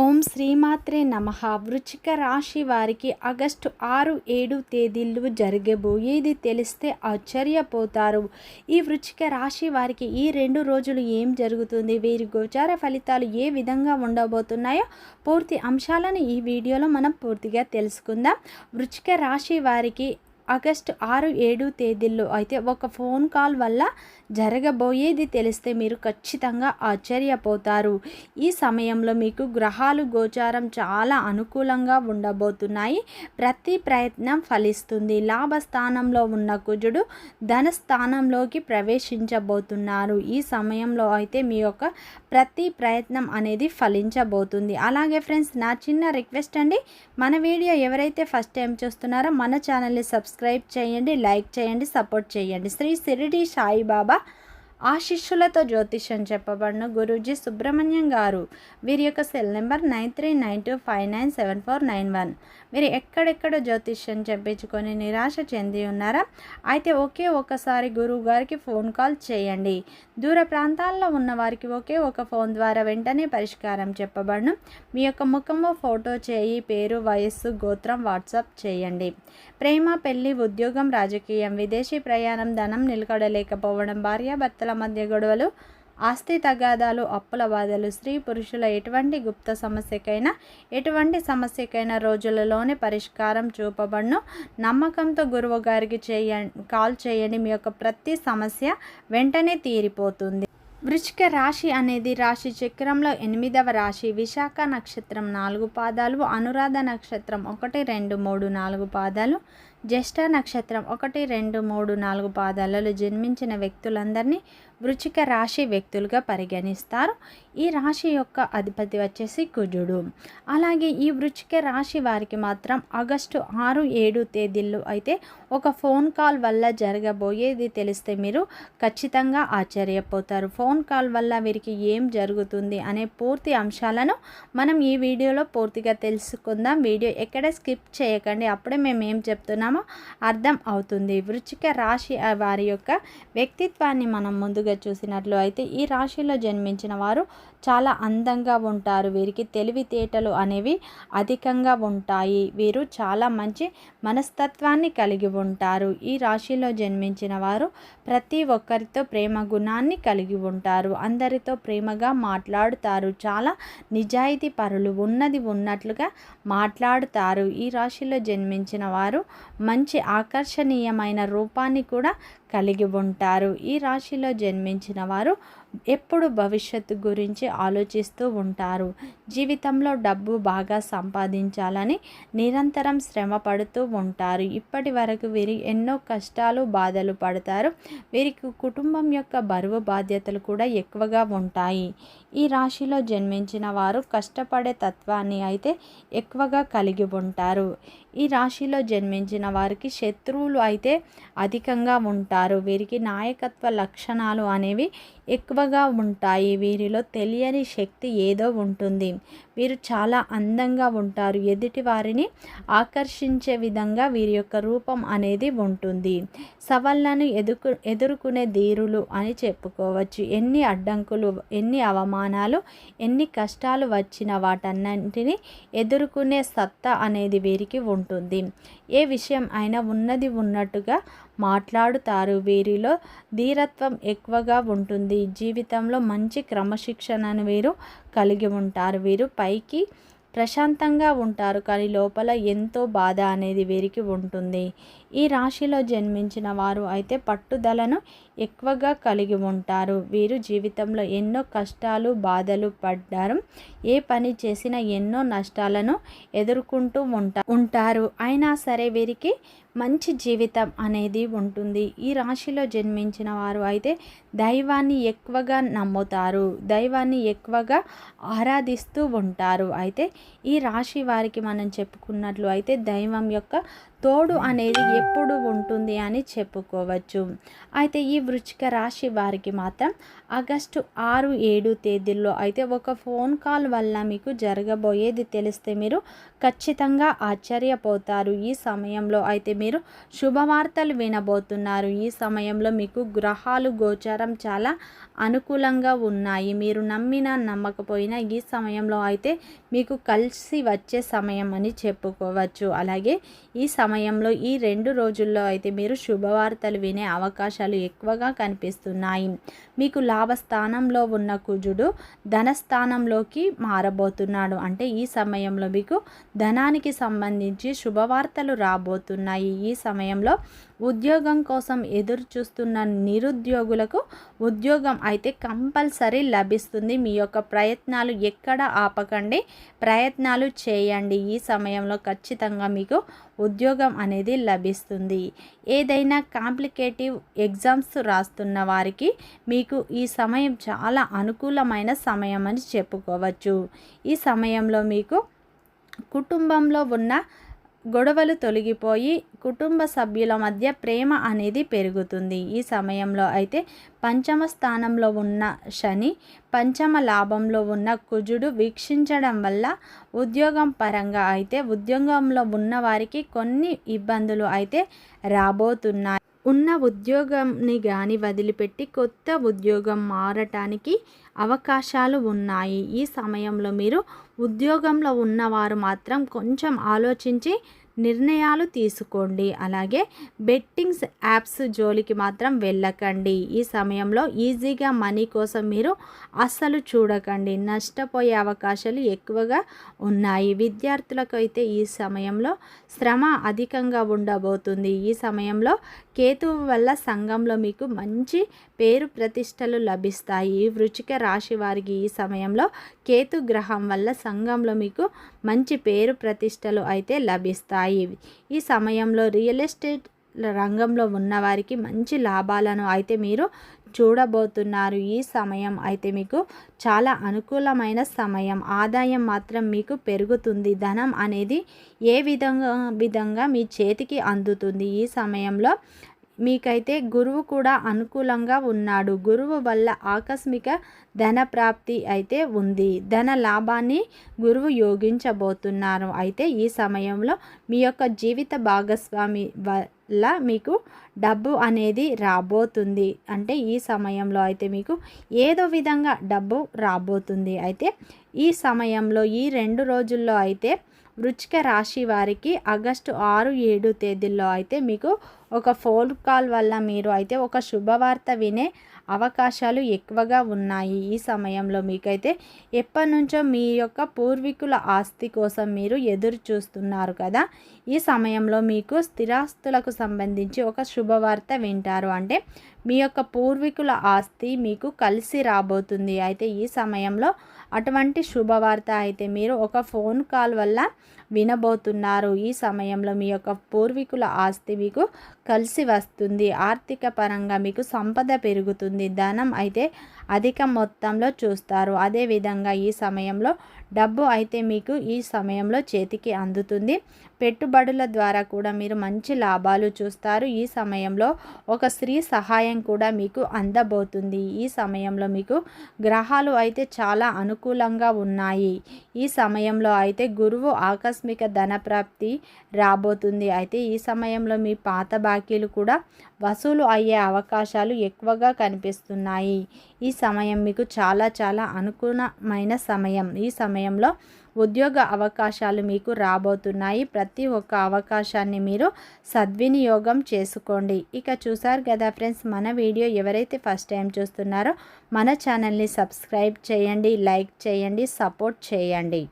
ఓం శ్రీమాత్రే నమ. వృచ్చిక రాశి వారికి ఆగస్టు ఆరు ఏడు తేదీలు జరగబోయేది తెలిస్తే ఆశ్చర్యపోతారు. ఈ వృచ్చిక రాశి వారికి ఈ రెండు రోజులు ఏం జరుగుతుంది? వీరి గోచార ఫలితాలు ఏ విధంగా ఉండబోతున్నాయో పూర్తి అంశాలను ఈ వీడియోలో మనం పూర్తిగా తెలుసుకుందాం. వృచ్చిక రాశి వారికి ఆగస్టు ఆరు ఏడు తేదీల్లో అయితే ఒక ఫోన్ కాల్ వల్ల జరగబోయేది తెలిస్తే మీరు ఖచ్చితంగా ఆశ్చర్యపోతారు. ఈ సమయంలో మీకు గ్రహాలు గోచారం చాలా అనుకూలంగా ఉండబోతున్నాయి. ప్రతి ప్రయత్నం ఫలిస్తుంది. లాభస్థానంలో ఉన్న కుజుడు ధన స్థానంలోకి ప్రవేశించబోతున్నారు. ఈ సమయంలో అయితే మీ యొక్క ప్రతి ప్రయత్నం అనేది ఫలించబోతుంది. అలాగే ఫ్రెండ్స్ నా చిన్న రిక్వెస్ట్ అండి. మన వీడియో ఎవరైతే ఫస్ట్ టైం చూస్తున్నారో మన ఛానల్ని సబ్స్క్రైబ్ చేయండి లైక్ చేయండి సపోర్ట్ చేయండి. శ్రీ సిరిడి సాయిబాబా ఆశిష్యులతో జ్యోతిష్యం చెప్పబడిన. గురూజీ సుబ్రహ్మణ్యం గారు. వీరి యొక్క cell number nine three nine two five nine seven four nine one. మీరు ఎక్కడెక్కడ జ్యోతిష్యం చెప్పించుకొని నిరాశ చెంది ఉన్నారా? అయితే ఒకే ఒకసారి గురువు గారికి ఫోన్ కాల్ చేయండి. దూర ప్రాంతాల్లో ఉన్న వారికి ఒకే ఒక ఫోన్ ద్వారా వెంటనే పరిష్కారం చెప్పబడను. మీ యొక్క ముఖము ఫోటో చేయి పేరు వయస్సు గోత్రం వాట్సాప్ చేయండి. ప్రేమ పెళ్ళి ఉద్యోగం రాజకీయం విదేశీ ప్రయాణం ధనం నిలకడలేకపోవడం భార్యాభర్తల మధ్య గొడవలు ఆస్తి తగాదాలు అప్పుల బాధలు స్త్రీ పురుషుల ఎటువంటి గుప్త సమస్యకైనా ఎటువంటి సమస్యకైనా రోజులలోనే పరిష్కారం చూపబడును. నమ్మకంతో గురువు గారికి చేయ కాల్ చేయండి. మీ యొక్క ప్రతి సమస్య వెంటనే తీరిపోతుంది. వృచ్చిక రాశి అనేది రాశి చక్రంలో ఎనిమిదవ రాశి. విశాఖ నక్షత్రం నాలుగు పాదాలు అనురాధ నక్షత్రం ఒకటి రెండు మూడు నాలుగు పాదాలు. జ్యేష్ఠ నక్షత్రం ఒకటి రెండు మూడు నాలుగు పాదాలలో జన్మించిన వ్యక్తులందరినీ వృచ్చిక రాశి వ్యక్తులుగా పరిగణిస్తారు. ఈ రాశి యొక్క అధిపతి వచ్చేసి కుజుడు. అలాగే ఈ వృచ్చిక రాశి వారికి మాత్రం ఆగస్టు ఆరు ఏడు తేదీల్లో అయితే ఒక ఫోన్ కాల్ వల్ల జరగబోయేది తెలిస్తే మీరు ఖచ్చితంగా ఆశ్చర్యపోతారు. ఫోన్ కాల్ వల్ల వీరికి ఏం జరుగుతుంది అనే పూర్తి అంశాలను మనం ఈ వీడియోలో పూర్తిగా తెలుసుకుందాం. వీడియో ఎక్కడ స్కిప్ చేయకండి. అప్పుడే మేము ఏం చెప్తున్నామో అర్థం అవుతుంది. వృచ్చిక రాశి వారి యొక్క వ్యక్తిత్వాన్ని మనం ముందుగా చూసినట్లు అయితే ఈ రాశిలో జన్మించిన వారు చాలా అందంగా ఉంటారు. వీరికి తెలివితేటలు అనేవి అధికంగా ఉంటాయి. వీరు చాలా మంచి మనస్తత్వాన్ని కలిగి ఉంటారు. ఈ రాశిలో జన్మించిన వారు ప్రతి ఒక్కరితో ప్రేమ గుణాన్ని కలిగి ఉంటారు. అందరితో ప్రేమగా మాట్లాడుతారు. చాలా నిజాయితీ పరులు ఉన్నది ఉన్నట్లుగా మాట్లాడుతారు. ఈ రాశిలో జన్మించిన వారు మంచి ఆకర్షణీయమైన రూపాన్ని కూడా కలిగి ఉంటారు. ఈ రాశిలో జన్మించిన వారు ఎప్పుడు భవిష్యత్తు గురించి ఆలోచిస్తూ ఉంటారు. జీవితంలో డబ్బు బాగా సంపాదించాలని నిరంతరం శ్రమ పడుతూ ఉంటారు. ఇప్పటి వరకు వీరి ఎన్నో కష్టాలు బాధలు పడతారు. వీరికి కుటుంబం యొక్క బరువు బాధ్యతలు కూడా ఎక్కువగా ఉంటాయి. ఈ రాశిలో జన్మించిన వారు కష్టపడే తత్వాన్ని అయితే ఎక్కువగా కలిగి ఉంటారు. ఈ రాశిలో జన్మించిన వారికి శత్రువులు అయితే అధికంగా ఉంటారు. వీరికి నాయకత్వ లక్షణాలు అనేవి ఎక్కువగా ఉంటాయి. వీరిలో తెలియని శక్తి ఏదో ఉంటుంది. వీరు చాలా అందంగా ఉంటారు. ఎదుటి వారిని ఆకర్షించే విధంగా వీరి యొక్క రూపం అనేది ఉంటుంది. సవాళ్ళను ఎదుకు ఎదుర్కొనే ధీరులు అని చెప్పుకోవచ్చు. ఎన్ని అడ్డంకులు ఎన్ని అవమానాలు ఎన్ని కష్టాలు వచ్చిన వాటన్నింటినీ ఎదుర్కొనే సత్తా అనేది వీరికి ఉంటుంది. ఏ విషయం అయినా ఉన్నది ఉన్నట్టుగా మాట్లాడుతారు. వీరిలో ధీరత్వం ఎక్కువగా ఉంటుంది. జీవితంలో మంచి క్రమశిక్షణను వీరు కలిగి ఉంటారు. వీరు పైకి ప్రశాంతంగా ఉంటారు. కానీ లోపల ఎంతో బాధ అనేది వీరికి ఉంటుంది. ఈ రాశిలో జన్మించిన వారు అయితే పట్టుదలను ఎక్కువగా కలిగి ఉంటారు. వీరు జీవితంలో ఎన్నో కష్టాలు బాధలు పడ్డారు. ఏ పని చేసినా ఎన్నో నష్టాలను ఎదుర్కొంటూ ఉంటా ఉంటారు. అయినా సరే వీరికి మంచి జీవితం అనేది ఉంటుంది. ఈ రాశిలో జన్మించిన వారు అయితే దైవాన్ని ఎక్కువగా నమ్ముతారు. దైవాన్ని ఎక్కువగా ఆరాధిస్తూ ఉంటారు. అయితే ఈ రాశి వారికి మనం చెప్పుకున్నట్లు అయితే దైవం యొక్క తోడు అనేది ఎప్పుడు ఉంటుంది అని చెప్పుకోవచ్చు. అయితే ఈ వృచ్చిక రాశి వారికి మాత్రం ఆగస్టు ఆరు ఏడు తేదీల్లో అయితే ఒక ఫోన్ కాల్ వల్ల మీకు జరగబోయేది తెలిస్తే మీరు ఖచ్చితంగా ఆశ్చర్యపోతారు ఈ సమయంలో. అయితే మీరు శుభవార్తలు వినబోతున్నారు. ఈ సమయంలో మీకు గ్రహాలు గోచారం చాలా అనుకూలంగా ఉన్నాయి. మీరు నమ్మినా నమ్మకపోయినా ఈ సమయంలో అయితే మీకు కలిసి వచ్చే సమయం అని చెప్పుకోవచ్చు. అలాగే ఈ సమయంలో ఈ రెండు రోజుల్లో అయితే మీరు శుభవార్తలు వినే అవకాశాలు ఎక్కువగా కనిపిస్తున్నాయి. మీకు లాభస్థానంలో ఉన్న కుజుడు ధనస్థానంలోకి మారబోతున్నాడు. అంటే ఈ సమయంలో మీకు ధనానికి సంబంధించి శుభవార్తలు రాబోతున్నాయి. ఈ సమయంలో ఉద్యోగం కోసం ఎదురు చూస్తున్న నిరుద్యోగులకు ఉద్యోగం అయితే కంపల్సరీ లభిస్తుంది. మీ యొక్క ప్రయత్నాలు ఎక్కడ ఆపకండి ప్రయత్నాలు చేయండి. ఈ సమయంలో ఖచ్చితంగా మీకు ఉద్యోగం అనేది లభిస్తుంది. ఏదైనా కాంప్లికేటివ్ ఎగ్జామ్స్ రాస్తున్న వారికి మీకు ఈ సమయం చాలా అనుకూలమైన సమయం అని చెప్పుకోవచ్చు. ఈ సమయంలో మీకు కుటుంబంలో ఉన్న గొడవలు తొలగిపోయి కుటుంబ సభ్యుల మధ్య ప్రేమ అనేది పెరుగుతుంది. ఈ సమయంలో అయితే పంచమ స్థానంలో ఉన్న శని పంచమ లాభంలో ఉన్న కుజుడు వీక్షించడం వల్ల ఉద్యోగం పరంగా అయితే ఉద్యోగంలో ఉన్న వారికి కొన్ని ఇబ్బందులు అయితే రాబోతున్నాయి. ఉన్న ఉద్యోగంని కానీ వదిలిపెట్టి కొత్త ఉద్యోగం మారటానికి అవకాశాలు ఉన్నాయి. ఈ సమయంలో మీరు ఉద్యోగంలో ఉన్నవారు మాత్రం కొంచెం ఆలోచించి నిర్ణయాలు తీసుకోండి. అలాగే బెట్టింగ్స్ యాప్స్ జోలికి మాత్రం వెళ్ళకండి. ఈ సమయంలో ఈజీగా మనీ కోసం మీరు అస్సలు చూడకండి. నష్టపోయే అవకాశాలు ఎక్కువగా ఉన్నాయి. విద్యార్థులకు అయితే ఈ సమయంలో శ్రమ అధికంగా ఉండబోతుంది. ఈ సమయంలో కేతువు వల్ల సంఘంలో మీకు మంచి పేరు ప్రతిష్టలు లభిస్తాయి. వృచిక రాశి వారికి ఈ సమయంలో కేతు గ్రహం వల్ల సంఘంలో మీకు మంచి పేరు ప్రతిష్టలు అయితే లభిస్తాయి. ఈ సమయంలో రియల్ ఎస్టేట్ రంగంలో ఉన్నవారికి మంచి లాభాలను అయితే మీరు చూడబోతున్నారు. ఈ సమయం అయితే మీకు చాలా అనుకూలమైన సమయం. ఆదాయం మాత్రం మీకు పెరుగుతుంది. ధనం అనేది ఏ విధంగా విధంగా మీ చేతికి అందుతుంది. ఈ సమయంలో మీకైతే గురువు కూడా అనుకూలంగా ఉన్నాడు. గురువు వల్ల ఆకస్మిక ధన ప్రాప్తి అయితే ఉంది. ధన లాభాన్ని గురువు యోగించబోతున్నారు. అయితే ఈ సమయంలో మీ యొక్క జీవిత భాగస్వామి వల్ల మీకు డబ్బు అనేది రాబోతుంది. అంటే ఈ సమయంలో అయితే మీకు ఏదో విధంగా డబ్బు రాబోతుంది. అయితే ఈ సమయంలో ఈ రెండు రోజుల్లో అయితే వృచ్చిక రాశి వారికి ఆగస్టు ఆరు ఏడు తేదీల్లో అయితే మీకు ఒక ఫోన్ కాల్ వల్ల మీరు అయితే ఒక శుభవార్త వినే అవకాశాలు ఎక్కువగా ఉన్నాయి ఈ సమయంలో మీకైతే ఎప్పటి నుంచో మీ యొక్క పూర్వీకుల ఆస్తి కోసం మీరు ఎదురు చూస్తున్నారు కదా. ఈ సమయంలో మీకు స్థిరాస్తులకు సంబంధించి ఒక శుభవార్త వింటారు. అంటే మీ యొక్క పూర్వీకుల ఆస్తి మీకు కలిసి రాబోతుంది. అయితే ఈ సమయంలో అటువంటి శుభవార్త అయితే మీరు ఒక ఫోన్ కాల్ వల్ల వినబోతున్నారు. ఈ సమయంలో మీ యొక్క పూర్వీకుల ఆస్తి మీకు కలిసి వస్తుంది. ఆర్థిక పరంగా మీకు సంపద పెరుగుతుంది. ధనం అయితే అధిక మొత్తంలో చూస్తారు. అదేవిధంగా ఈ సమయంలో డబ్బు అయితే మీకు ఈ సమయంలో చేతికి అందుతుంది. పెట్టుబడుల ద్వారా కూడా మీరు మంచి లాభాలు చూస్తారు. ఈ సమయంలో ఒక స్త్రీ సహాయం కూడా మీకు అందబోతుంది. ఈ సమయంలో మీకు గ్రహాలు అయితే చాలా అనుకూలంగా ఉన్నాయి. ఈ సమయంలో అయితే గురువు ఆకస్మిక ధనప్రాప్తి రాబోతుంది. అయితే ఈ సమయంలో మీ పాత బాకీలు కూడా వసూలు అయ్యే అవకాశాలు ఎక్కువగా కనిపిస్తున్నాయి. ఈ సమయం మీకు చాలా చాలా అనుకూలమైన సమయం. ఈ సమయంలో ఉద్యోగ అవకాశాలు మీకు రాబోతున్నాయి. ప్రతి ఒక్క అవకాశాన్ని మీరు సద్వినియోగం చేసుకోండి. ఇక చూసారు కదా ఫ్రెండ్స్ మన వీడియో ఎవరైతే ఫస్ట్ టైం చూస్తున్నారో మన ఛానల్ని సబ్స్క్రైబ్ చేయండి లైక్ చేయండి సపోర్ట్ చేయండి.